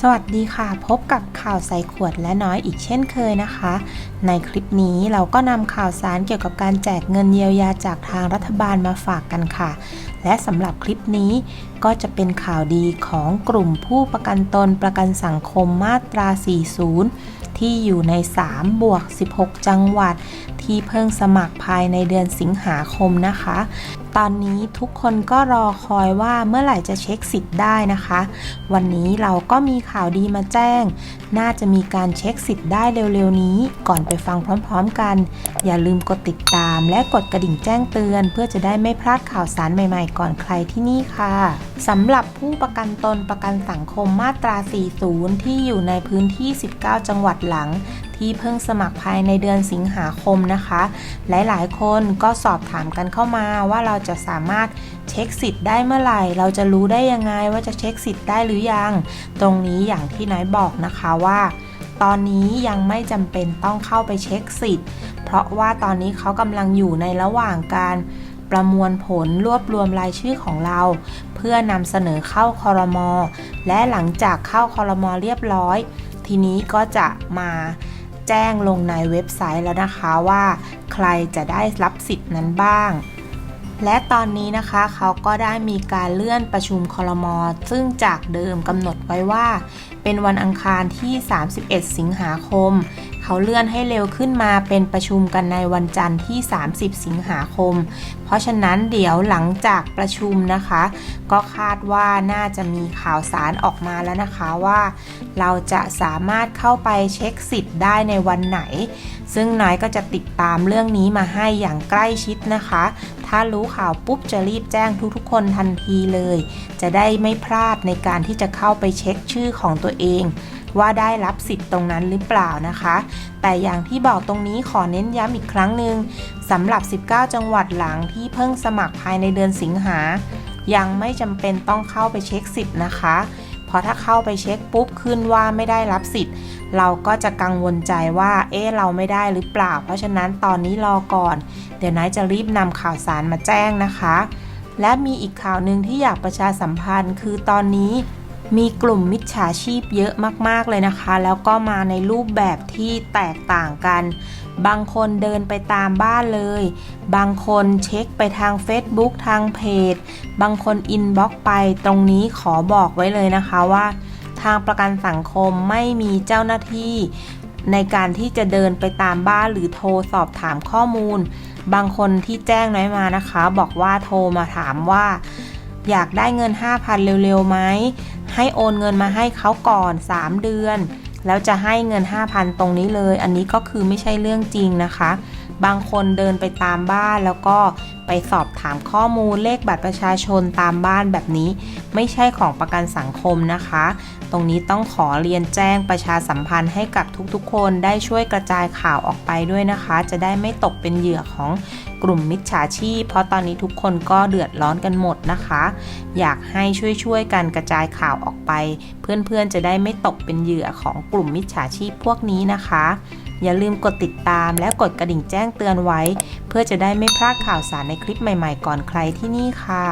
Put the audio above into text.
สวัสดีค่ะ พบกับข่าวใส่ขวดและน้อยอีกเช่นเคยนะคะ ในคลิปนี้เราก็นำข่าวสารเกี่ยวกับการแจกเงินเยียวยาจากทางรัฐบาลมาฝากกันค่ะ และสำหรับคลิปนี้ก็จะเป็นข่าวดีของกลุ่มผู้ประกันตนประกันสังคมมาตรา 40 ที่อยู่ใน 3 บวก 16 จังหวัด ที่เพิ่งสมัครภายในเดือนสิงหาคมนะคะ ตอนนี้ทุกคนก็รอคอยว่าเมื่อไหร่จะเช็คสิทธิ์ได้นะคะ วันนี้เราก็มีข่าวดีมาแจ้ง น่าจะมีการเช็คสิทธิ์ได้เร็วๆนี้ ก่อนไปฟังพร้อมๆกัน อย่าลืมกดติดตาม และกดกระดิ่งแจ้งเตือน เพื่อจะได้ไม่พลาดข่าวสารใหม่ๆ ก่อนใครที่นี่ค่ะสำหรับผู้ประกันตนประกันสังคมมาตรา 40 ที่อยู่ในพื้นที่ 19 จังหวัดหลัง ที่เพิ่งสมัครภายในเดือนสิงหาคมนะคะ หลายๆ คนก็สอบถามกันเข้ามาว่าเราจะสามารถเช็คสิทธิ์ได้เมื่อไหร่ เราจะรู้ได้ยังไงว่าจะเช็คสิทธิ์ได้หรือยัง ตรงนี้อย่างที่น้อยบอกนะคะว่า ตอนนี้ยังไม่จำเป็นต้องเข้าไปเช็คสิทธิ์ เพราะว่าตอนนี้เขากำลังอยู่ในระหว่างการประมวลผลรวบรวมรายชื่อของเรา เพื่อนำเสนอเข้าคอรมอและหลังจากเข้าคอรมอเรียบร้อย ทีนี้ก็จะมา จ้งลงในเว็บไซต์แล้วนะคะว่าใครจะได้รับสิทธิ์นั้นบ้าง และตอนนี้นะคะเขาก็ได้มีการเลื่อนประชุมคอรมอซึ่งจากเดิมกำหนดไว้ว่า เป็นวันอังคารที่ 31 สิงหาคมเขาเลื่อนให้เร็วขึ้นมาเป็นประชุมกันในวันจันทร์ที่ 30 สิงหาคม เพราะฉะนั้นเดี๋ยวหลังจากประชุมนะคะ ก็คาดว่าน่าจะมีข่าวสารออกมาแล้วนะคะว่า เราจะสามารถเข้าไปเช็คสิทธิ์ได้ในวันไหน ซึ่งน้อยก็จะติดตามเรื่องนี้มาให้อย่างใกล้ชิดนะคะ ถ้ารู้ข่าวปุ๊บจะรีบแจ้งทุกๆ คนทันทีเลย จะได้ไม่พลาดในการที่จะเข้าไปเช็คชื่อของตัวเองว่าได้รับสิทธิ์ตรงนั้นหรือเปล่านะคะแต่อย่างที่บอกตรงนี้ขอเน้นย้ำอีกครั้งหนึ่งสำหรับ 19 จังหวัดหลังที่เพิ่งสมัครภายในเดือนสิงหา ยังไม่จำเป็นต้องเข้าไปเช็คสิทธิ์นะคะเพราะถ้าเข้าไปเช็คปุ๊บขึ้นว่าไม่ได้รับสิทธิ์ เราก็จะกังวลใจว่า เอ๊ะเราไม่ได้หรือเปล่า เพราะฉะนั้นตอนนี้รอก่อน เดี๋ยวนายจะรีบนำข่าวสารมาแจ้งนะคะ และมีอีกข่าวหนึ่งที่อยากประชาสัมพันธ์ คือตอนนี้ มีกลุ่มมิจฉาชีพเยอะมาก ๆ เลยนะคะ แล้วก็มาในรูปแบบที่แตกต่างกัน บางคนเดินไปตามบ้านเลย บางคนเช็คไปทาง Facebook ทางเพจ บางคนอินบ็อกไป ตรงนี้ขอบอกไว้เลยนะคะว่า ทางประกันสังคมไม่มีเจ้าหน้าที่ ในการที่จะเดินไปตามบ้านหรือโทรสอบถามข้อมูล บางคนที่แจ้งน้อยมานะคะ บอกว่าโทรมาถามว่า อยากได้เงิน 5,000 เร็วๆไหม ให้โอนเงินมาให้เขาก่อน 3 เดือน แล้วจะให้เงิน 5,000 ตรงนี้เลย อันนี้ก็คือไม่ใช่เรื่องจริงนะคะ บางคนเดินไปตามบ้านแล้วก็ไปสอบถามข้อมูลเลขบัตรประชาชนตามบ้านแบบนี้ ไม่ใช่ของประกันสังคมนะคะ ตรงนี้ต้องขอเรียนแจ้งประชาสัมพันธ์ให้กับทุกๆ คนได้ช่วยกระจายข่าวออกไปด้วยนะคะ จะได้ไม่ตกเป็นเหยื่อของกลุ่มมิจฉาชีพ เพราะตอนนี้ทุกคนก็เดือดร้อนกันหมดนะคะ อยากให้ช่วยๆกันกระจายข่าวออกไป เพื่อนๆจะได้ไม่ตกเป็นเหยื่อของกลุ่มมิจฉาชีพพวกนี้นะคะอย่าลืมกดติดตามและกดกระดิ่งแจ้งเตือนไว้ เพื่อจะได้ไม่พลาดข่าวสารในคลิปใหม่ ๆ ก่อนใครที่นี่ค่ะ